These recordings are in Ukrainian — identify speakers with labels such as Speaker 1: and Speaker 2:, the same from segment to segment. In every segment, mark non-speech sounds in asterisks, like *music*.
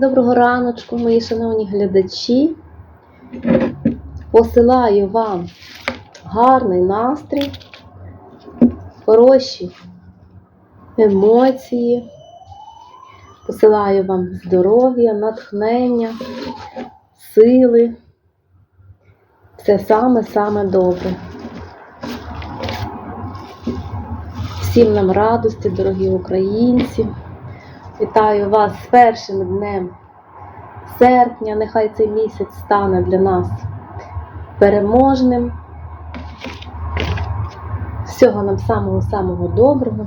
Speaker 1: Доброго раночку, мої шановні глядачі. Посилаю вам гарний настрій, хороші емоції. Посилаю вам здоров'я, натхнення, сили. Все саме-саме добре. Всім нам радості, дорогі українці. Вітаю вас з першим днем серпня. Нехай цей місяць стане для нас переможним. Всього нам самого-самого доброго,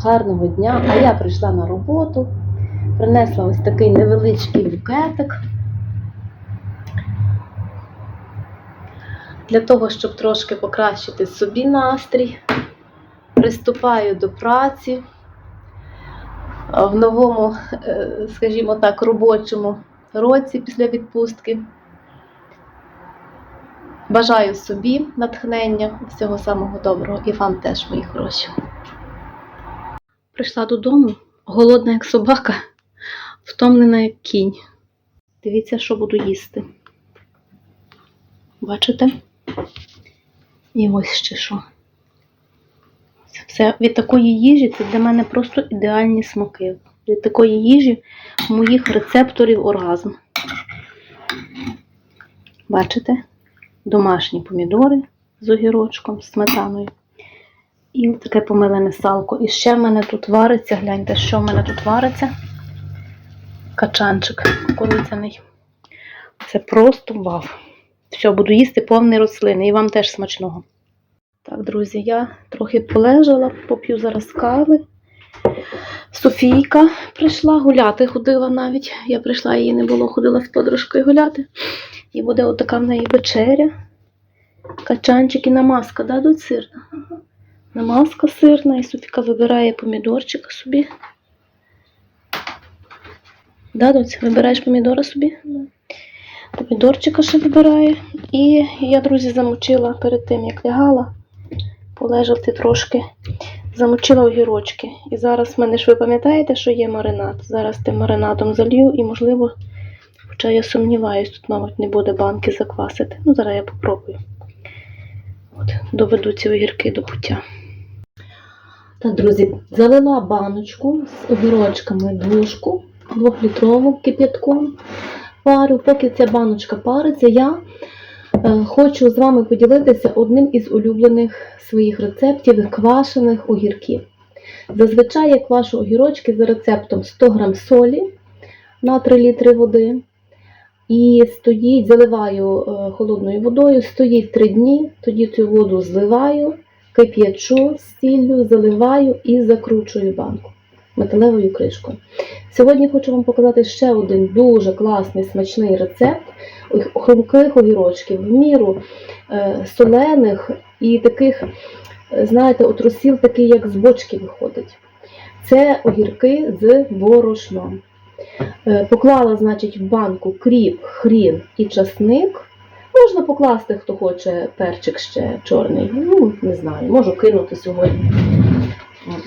Speaker 1: гарного дня. А я прийшла на роботу, принесла ось такий невеличкий букетик. Для того, щоб трошки покращити собі настрій, приступаю до праці в новому, е, скажімо так, робочому році після відпустки. Бажаю собі натхнення, всього самого доброго і вам теж, мої хороші. Прийшла додому, голодна як собака, втомлена як кінь. Дивіться, що буду їсти. Бачите? І ось ще що. Все від такої їжі це для мене просто ідеальні смаки. Від такої їжі моїх рецепторів оргазм. Бачите? Домашні помідори з огірочком, з сметаною. І таке помилене салко. І ще в мене тут вариться, гляньте, що в мене тут вариться. Качанчик кукурудзяний. Це просто вав. Все, буду їсти повні рослини. І вам теж смачного. Так, друзі, я трохи полежала, поп'ю зараз кави. Софійка прийшла гуляти, ходила навіть. Я прийшла, її не було, ходила з подружкою гуляти. І буде отака в неї вечеря. Качанчик і намазка, дадуть сирна. Намазка сирна, і Софіка вибирає помідорчика собі. Дадуть, вибираєш помідора собі? Помідорчика ще вибирає. І я, друзі, замочила перед тим, як лягала полежати трошки. Замочила огірочки. І зараз в мене ж ви пам'ятаєте, що є маринад. Зараз тим маринадом залью і, можливо, хоча я сумніваюсь, тут, мабуть, не буде банки заквасити. Ну, зараз я попробую. От, доведу ці огірки до пуття. Так, друзі, залила баночку з огірочками дужку, двохлітрову кип'ятком. Парю, поки ця баночка париться, я Хочу з вами поділитися одним із улюблених своїх рецептів квашених огірків. Зазвичай я квашу огірочки за рецептом 100 г солі на 3 літри води. І стоїть, заливаю е, холодною водою, стоїть 3 дні, тоді цю воду зливаю, кип'ячу з заливаю і закручую банку металевою кришкою. Сьогодні хочу вам показати ще один дуже класний смачний рецепт хрумких огірочків, в міру е, солених і таких, знаєте, от розсіл такий, як з бочки виходить. Це огірки з борошном. Е, Поклала, значить, в банку кріп, хрін і часник. Можна покласти, хто хоче перчик ще чорний. Ну, не знаю, можу кинути сьогодні.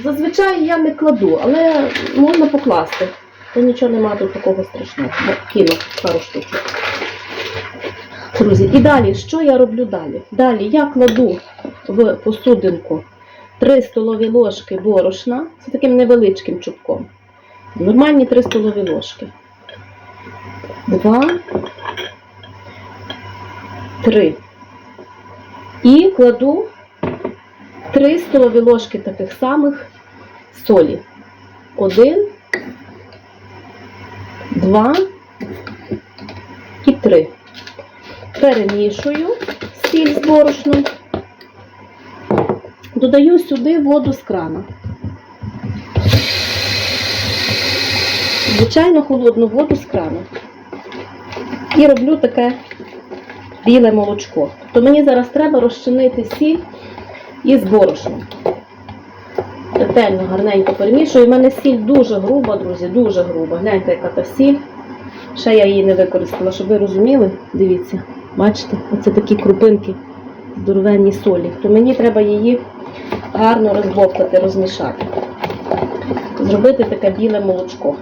Speaker 1: Зазвичай я не кладу, але можна покласти. То нічого нема тут такого страшного. Кину пару штучок. Друзі, і далі, що я роблю далі? Далі я кладу в посудинку 3 столові ложки борошна, це таким невеличким чубком. Нормальні 3 столові ложки. 2, 3. І кладу 3 столові ложки таких самих солі. 1, 2 і 3 перемішую сіль з борошном, додаю сюди воду з крана. Звичайно, холодну воду з крану. І роблю таке біле молочко. То мені зараз треба розчинити сіль і з борошном. Ретельно, гарненько перемішую. У мене сіль дуже груба, друзі, дуже груба. Гляньте, яка та сіль. Ще я її не використала, щоб ви розуміли, дивіться, бачите, оце такі крупинки здоровенні солі. То мені треба її гарно розбовтати, розмішати. Зробити таке біле молочко.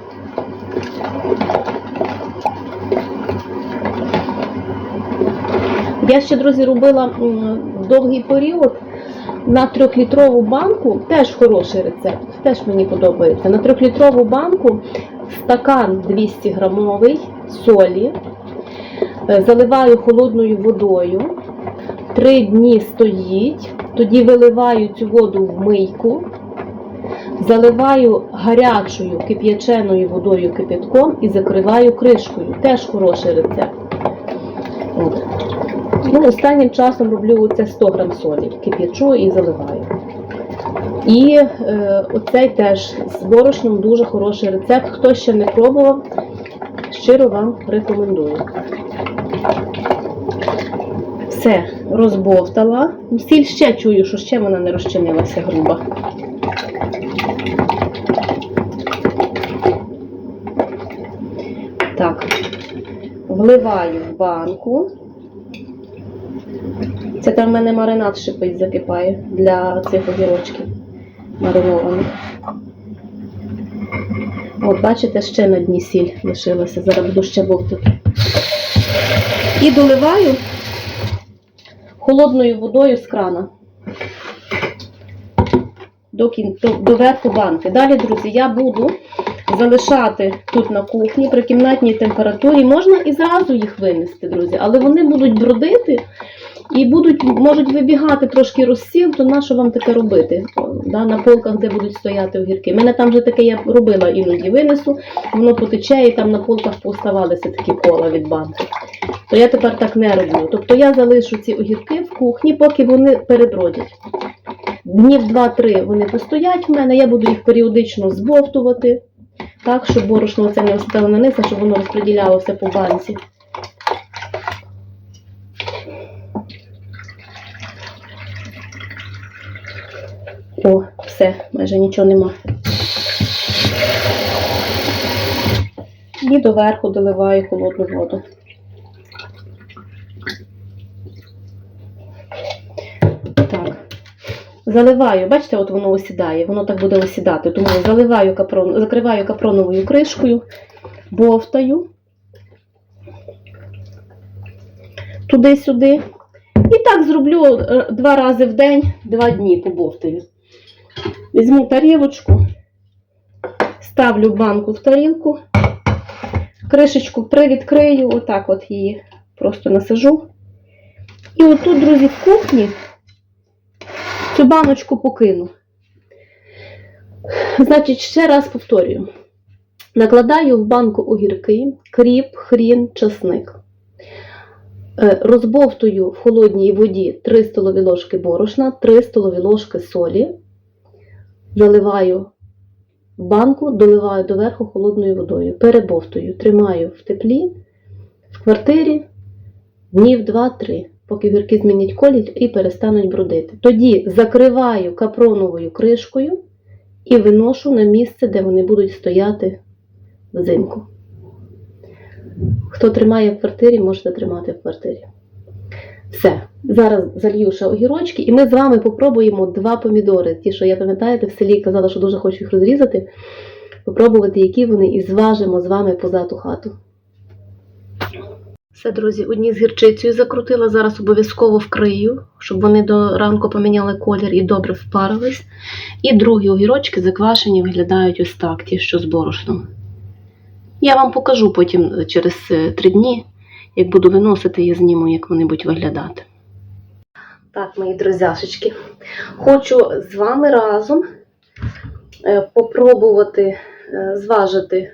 Speaker 1: Я ще, друзі, робила довгий період на трьохлітрову банку, теж хороший рецепт, теж мені подобається. На трьохлітрову банку стакан 200 грамовий солі, е, заливаю холодною водою, три дні стоїть, тоді виливаю цю воду в мийку, заливаю гарячою кип'яченою водою кипятком і закриваю кришкою. Теж хороший рецепт. От. Ну, останнім часом роблю це 100 грам солі, кип'ячу і заливаю. І е, оцей теж з борошном дуже хороший рецепт. Хто ще не пробував, щиро вам рекомендую. Все, розбовтала. Сіль ще чую, що ще вона не розчинилася груба. Так, вливаю в банку. Це там в мене маринад шипить, закипає для цих огірочків маринованих. От, бачите, ще на дні сіль лишилася, зараз буду ще бовтати. І доливаю холодною водою з крана до, до, до верху банки. Далі, друзі, я буду залишати тут на кухні при кімнатній температурі. Можна і зразу їх винести, друзі, але вони будуть бродити і будуть, можуть вибігати трошки розсіл, то на що вам таке робити? Да, на полках, де будуть стояти огірки. Мене там вже таке я робила іноді винесу, воно потече і там на полках поставалися такі кола від банки. То я тепер так не роблю. Тобто я залишу ці огірки в кухні, поки вони перебродять. Днів 2-3 вони постоять в мене, я буду їх періодично збовтувати, так, щоб борошно це не остало на низ, а щоб воно розподілялося по банці. О, все, майже нічого нема. І доверху доливаю холодну воду. Так. Заливаю, бачите, от воно осідає, воно так буде осідати. Тому заливаю капрон, закриваю капроновою кришкою, бовтаю туди-сюди. І так зроблю е, два рази в день, два дні побовтаю. Візьму тарілочку, ставлю банку в тарілку, кришечку привідкрию, отак от її просто насажу. І отут, друзі, в кухні цю баночку покину. Значить, ще раз повторюю. Накладаю в банку огірки, кріп, хрін, часник. Е, Розбовтую в холодній воді 3 столові ложки борошна, 3 столові ложки солі. Заливаю банку, доливаю доверху холодною водою. Перебовтую, тримаю в теплі, в квартирі днів 2-3, поки гірки змінять колір і перестануть бродити. Тоді закриваю капроновою кришкою і виношу на місце, де вони будуть стояти взимку. Хто тримає в квартирі, можете тримати в квартирі. Все. Зараз залью ще огірочки, і ми з вами попробуємо два помідори. Ті, що я пам'ятаєте, в селі казала, що дуже хочу їх розрізати. Попробувати, які вони, і зважимо з вами позаду хату. Все, друзі, одні з гірчицею закрутила, зараз обов'язково вкрию, щоб вони до ранку поміняли колір і добре впарились. І другі огірочки заквашені виглядають ось так, ті, що з борошном. Я вам покажу потім через е, три дні, як буду виносити, я зніму, як вони будуть виглядати. Так, мої друзяшечки, хочу з вами разом е, попробувати е, зважити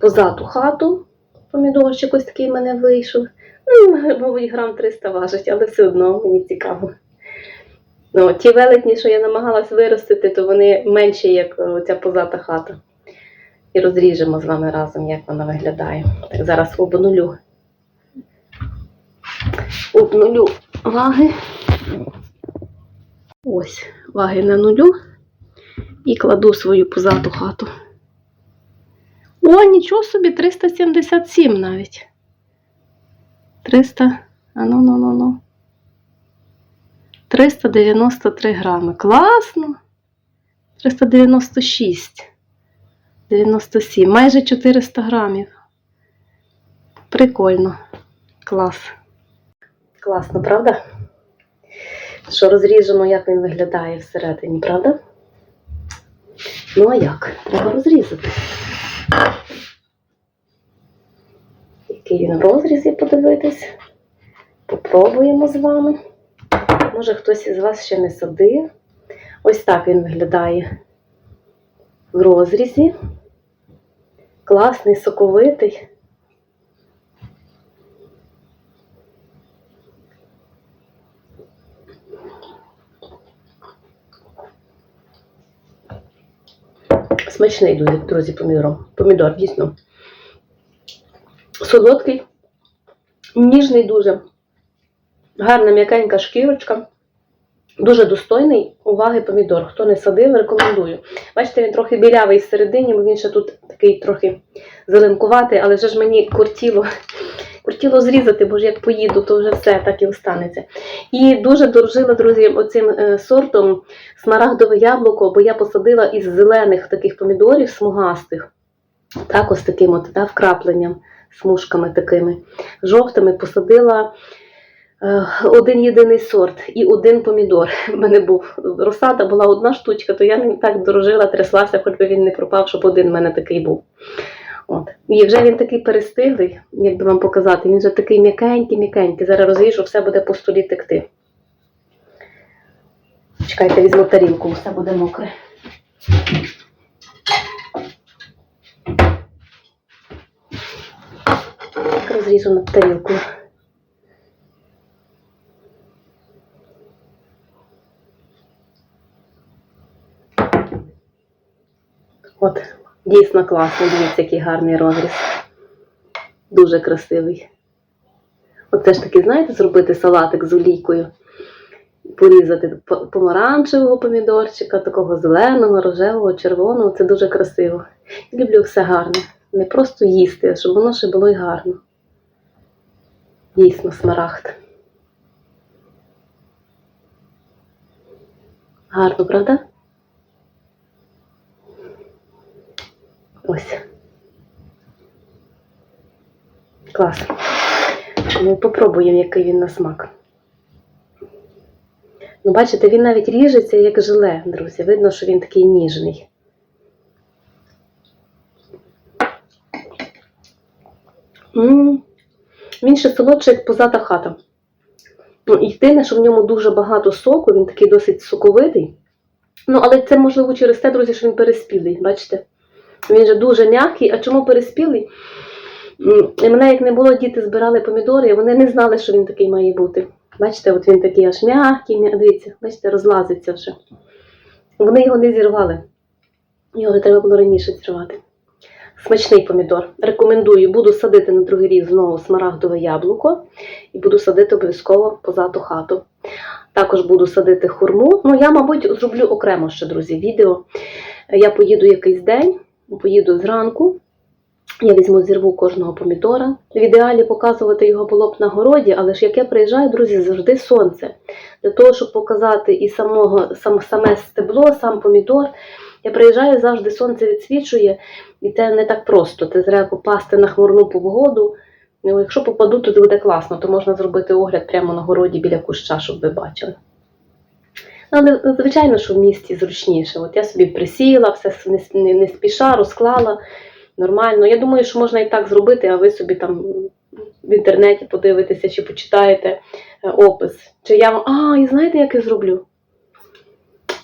Speaker 1: позаду хату. Помідорчик ось такий в мене вийшов. Ну, *laughs* мабуть, грам 300 важить, але все одно мені цікаво. Ну, ті велетні, що я намагалась виростити, то вони менші, як е, ця позата хата. І розріжемо з вами разом, як вона виглядає. Так, зараз обнулю. Обнулю ваги. Ось, ваги на нулю. І кладу свою позату хату. О, нічого собі, 377 навіть. 300. А ну, ну, ну, ну. 393 грами. Класно. 396. 97. Майже 400 грамів. Прикольно. Клас. Класно, правда? Що розріжемо, як він виглядає всередині, правда? Ну а як? Треба розрізати. Який він в розрізі подивитись. Попробуємо з вами. Може хтось із вас ще не садив. Ось так він виглядає в розрізі. Класний, соковитий. Смачний дуже, друзі, помідор. Помідор, дійсно. Солодкий, ніжний дуже. Гарна м'якенька шкірочка. Дуже достойний уваги помідор. Хто не садив, рекомендую. Бачите, він трохи білявий всередині, бо він ще тут такий трохи зеленкуватий, але вже ж мені кортіло, кортіло зрізати, бо ж як поїду, то вже все так і останеться. І дуже дорожила, друзі, оцим е, сортом смарагдове яблуко, бо я посадила із зелених таких помідорів смугастих. Так, ось таким от да, вкрапленням, смужками такими жовтими посадила. Е, Один єдиний сорт і один помідор. *laughs* У мене був розсада, була одна штучка, то я не так дорожила, тряслася, хоч би він не пропав, щоб один в мене такий був. От. І вже він такий перестиглий, як би вам показати, він вже такий м'якенький, м'якенький. Зараз розріжу, все буде по столі текти. Чекайте, візьму тарілку, все буде мокре. Так, розріжу на тарілку. От, дійсно класно, дивіться, який гарний розріз. Дуже красивий. От теж таки, знаєте, зробити салатик з олійкою. Порізати помаранчевого помідорчика, такого зеленого, рожевого, червоного. Це дуже красиво. Люблю все гарне. Не просто їсти, а щоб воно ще було й гарно. Дійсно, смарагд. Гарно, правда? Ось. Клас. Ну, попробуємо, який він на смак. Ну, бачите, він навіть ріжеться як желе, друзі. Видно, що він такий ніжний. м Він ще солодший, як позата хата. Ну, єдине, що в ньому дуже багато соку, він такий досить соковитий. Ну, але це можливо через те, друзі, що він переспілий, бачите? Він же дуже м'який. А чому переспілий? І мене як не було, діти збирали помідори, і вони не знали, що він такий має бути. Бачите, от він такий аж м'який, дивіться, бачите, розлазиться вже. Вони його не зірвали. Його треба було раніше зірвати. Смачний помідор. Рекомендую, буду садити на другий рік знову смарагдове яблуко і буду садити обов'язково позату хату. Також буду садити хурму. Ну, я, мабуть, зроблю окремо ще, друзі, відео. Я поїду якийсь день, поїду зранку. Я візьму зірву кожного помідора. В ідеалі показувати його було б на городі, але ж як я приїжджаю, друзі, завжди сонце. Для того, щоб показати і самого, сам, саме стебло, сам помідор, я приїжджаю, завжди сонце відсвічує, і це не так просто. Це треба попасти на хмурну погоду. Ну, якщо попаду, то буде класно, то можна зробити огляд прямо на городі біля куща, щоб ви бачили. Ну, Але, звичайно, що в місті зручніше. От я собі присіла, все не, не, спіша, розклала нормально. Я думаю, що можна і так зробити, а ви собі там в інтернеті подивитеся чи почитаєте е, опис. Чи я вам. А, і знаєте, як я зроблю?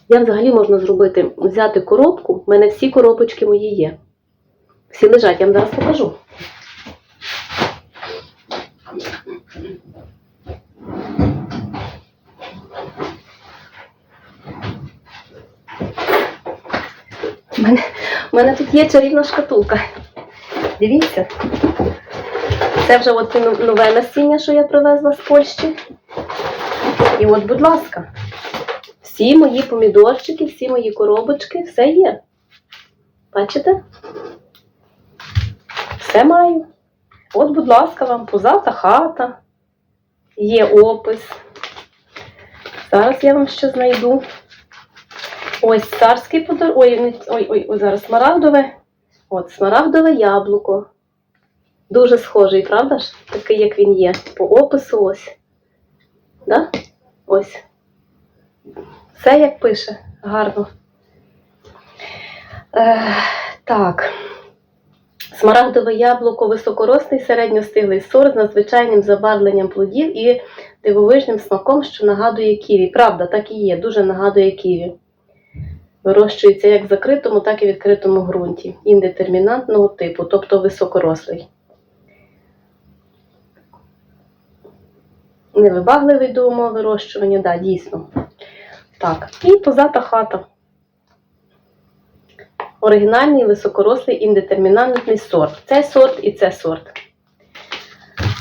Speaker 1: Я взагалі можна зробити, взяти коробку, в мене всі коробочки мої є. Всі лежать, я вам зараз покажу. У мене, у мене тут є чарівна шкатулка. Дивіться. Це вже от нове насіння, що я привезла з Польщі. І от, будь ласка, всі мої помідорчики, всі мої коробочки, все є. Бачите? Все маю. От, будь ласка, вам позата хата. Є опис. Зараз я вам ще знайду. Ось царський подор. Ой, ой, ой, зараз смарагдове. От, смарагдове яблуко. Дуже схожий, правда ж? Такий, як він є. По опису ось. Да? Ось. Все як пише. Гарно. Е, так. Смарагдове яблуко високорослий середньостиглий сорт з надзвичайним забарвленням плодів і дивовижним смаком, що нагадує ківі. Правда, так і є, дуже нагадує ківі. Вирощується як в закритому, так і відкритому ґрунті. Індетермінантного типу, тобто високорослий. Невибагливий до умов вирощування, да, дійсно. Так, і позата хата. Оригінальний високорослий індетермінантний сорт. Цей сорт і це сорт.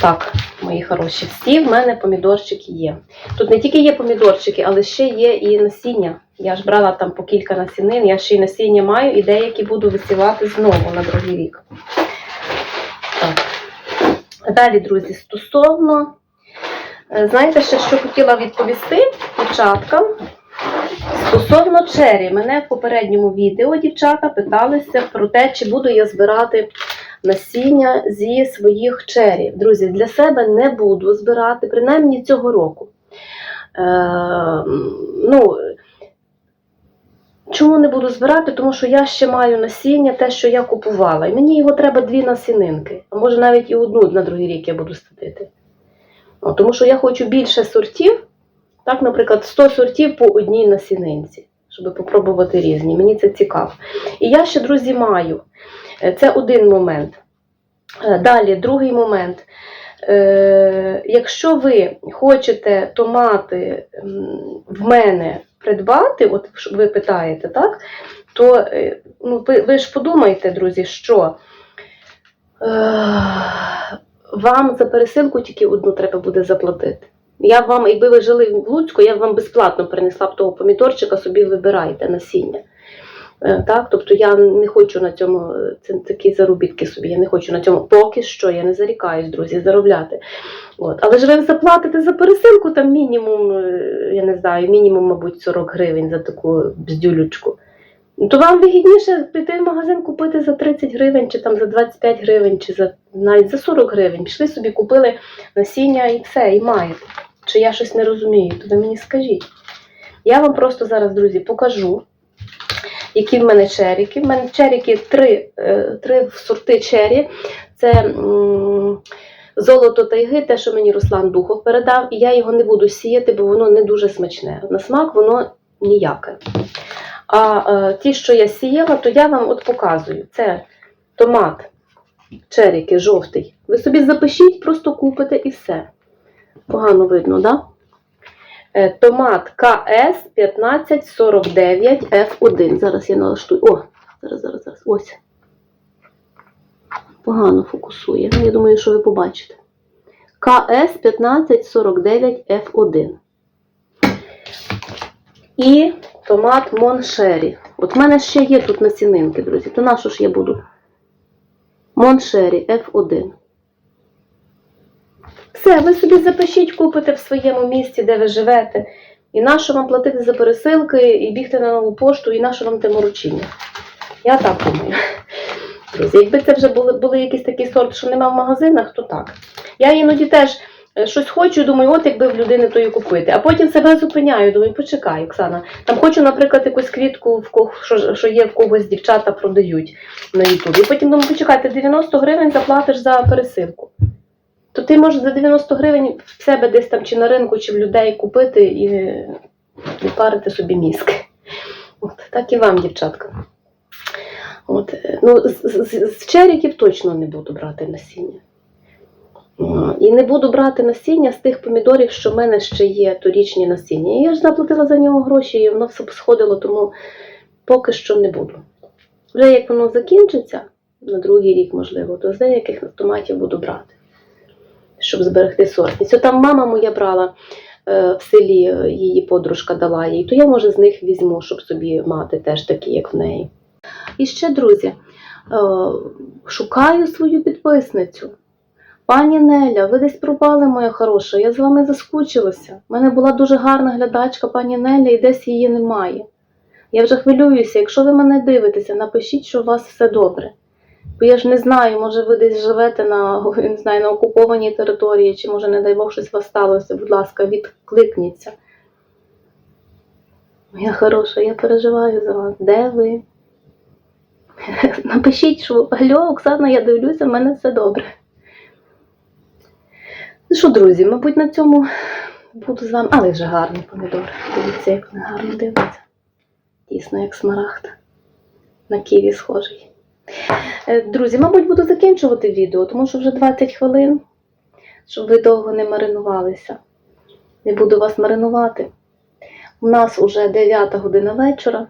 Speaker 1: Так, мої хороші, всі в мене помідорчики є. Тут не тільки є помідорчики, але ще є і насіння. Я ж брала там по кілька насінин, я ще й насіння маю і деякі буду висівати знову на другий рік. Так. Далі, друзі, стосовно, е, знаєте, ще що хотіла відповісти дівчаткам. Стосовно чері, мене в попередньому відео дівчата питалися про те, чи буду я збирати насіння зі своїх чері. Друзі, для себе не буду збирати, принаймні цього року. Е, ну, чому не буду збирати? Тому що я ще маю насіння, те, що я купувала. І мені його треба дві насінинки, а може навіть і одну на другий рік я буду садити. О, тому що я хочу більше сортів. Так, наприклад, 100 сортів по одній насінинці, щоб попробувати різні. Мені це цікаво. І я ще, друзі, маю. Е, Це один момент. Е, Далі, другий момент. Е, якщо ви хочете томати в мене придбати, от ви питаєте, так? То ну, ви, ви ж подумайте, друзі, що вам за пересилку тільки одну треба буде заплатити. Я вам, якби ви жили в Луцьку, я б вам безплатно принесла б того помідорчика, собі вибирайте насіння. Е, Так, тобто я не хочу на цьому е, це такі заробітки собі. Я не хочу на цьому поки що. Я не зарікаюсь, друзі, заробляти. От. Але ж ви заплатите за пересилку там мінімум, е, я не знаю, мінімум, мабуть, 40 гривень за таку бздюлючку. Ну, То вам вигідніше піти в магазин купити за 30 гривень, чи там за 25 гривень, чи за навіть за 40 гривень. Пішли собі, купили насіння і все, і маєте. Чи я щось не розумію, то ви мені скажіть. Я вам просто зараз, друзі, покажу, які в мене черіки. В мене черіки три, е, три сорти чері. Це золото тайги, те, що мені Руслан Духов передав, і я його не буду сіяти, бо воно не дуже смачне. На смак воно ніяке. А е, ті, що я сіяла, то я вам от показую. Це томат, черіки, жовтий. Ви собі запишіть, просто купите і все. Погано видно, так? Да? Е, Томат КС 1549 F1. Зараз я налаштую. О, зараз, зараз, зараз. Ось. Погано фокусує. Я думаю, що ви побачите. КС 1549 F1. І томат Моншері. От в мене ще є тут насінинки, друзі. То на що ж я буду? Моншері F1. Все, ви собі запишіть, купите в своєму місті, де ви живете. І нащо вам платити за пересилки, і бігти на нову пошту, і нащо вам те морочіння? Я так думаю. Друзі, якби це вже були, були якісь такі сорт, що нема в магазинах, то так. Я іноді теж е, щось хочу, думаю, от якби в людини то і купити. А потім себе зупиняю, думаю, почекай, Оксана. Там хочу, наприклад, якусь квітку, в кого, що, що є в когось дівчата продають на Ютубі. Потім думаю, почекай, ти 90 гривень заплатиш за пересилку то ти можеш за 90 гривень в себе десь там чи на ринку, чи в людей купити і не парити собі мізки. От, так і вам, дівчатка. От, е, ну, з, з, з черіків точно не буду брати насіння. І не буду брати насіння з тих помідорів, що в мене ще є торічні насіння. І Я ж заплатила за нього гроші, і воно все сходило, тому поки що не буду. Вже як воно закінчиться, на другий рік, можливо, то з деяких томатів буду брати щоб зберегти сортність. От там мама моя брала е, в селі, е, її подружка дала їй, то я, може, з них візьму, щоб собі мати теж такі, як в неї. І ще, друзі, е, шукаю свою підписницю. Пані Неля, ви десь пропали, моя хороша, я з вами заскучилася. У мене була дуже гарна глядачка, пані Неля, і десь її немає. Я вже хвилююся. Якщо ви мене дивитеся, напишіть, що у вас все добре. Бо я ж не знаю, може ви десь живете на, не знаю, на окупованій території, чи може, не дай Бог, щось вас сталося. Будь ласка, відкликніться. Моя хороша, я переживаю за вас. Де ви? Напишіть, що Алло, Оксана, я дивлюся, в мене все добре. Ну що, друзі, мабуть, на цьому буду з вами. Але вже гарний помідор. Дивіться, як вони гарно дивляться. Дійсно, як смарагд. На ківі схожий. Е, Друзі, мабуть, буду закінчувати відео, тому що вже 20 хвилин, щоб ви довго не маринувалися. Не буду вас маринувати. У нас уже 9 година вечора.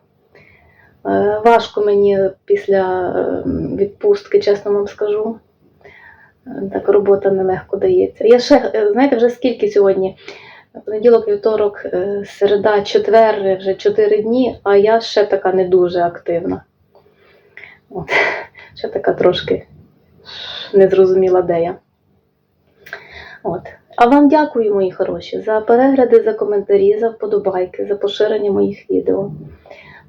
Speaker 1: Е, Важко мені після е, відпустки, чесно вам скажу. Так робота нелегко дається. Я ще, знаєте, вже скільки сьогодні? Понеділок, вівторок, середа, четвер, вже 4 дні, а я ще така не дуже активна. От. Ще така трошки незрозуміла де я. От. А вам дякую, мої хороші, за перегляди, за коментарі, за вподобайки, за поширення моїх відео.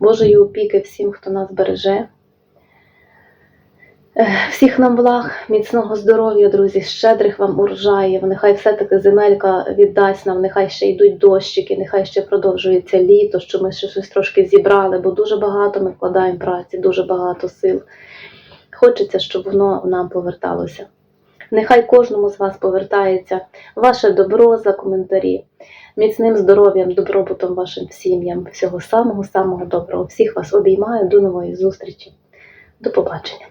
Speaker 1: Божої опіки всім, хто нас береже. Всіх нам благ, міцного здоров'я, друзі, щедрих вам урожаїв. Нехай все-таки земелька віддасть нам, нехай ще йдуть дощики, нехай ще продовжується літо, що ми ще щось трошки зібрали, бо дуже багато ми вкладаємо праці, дуже багато сил. Хочеться, щоб воно нам поверталося. Нехай кожному з вас повертається ваше добро за коментарі, міцним здоров'ям, добробутом вашим сім'ям, всього самого-самого доброго. Всіх вас обіймаю. До нової зустрічі. До побачення.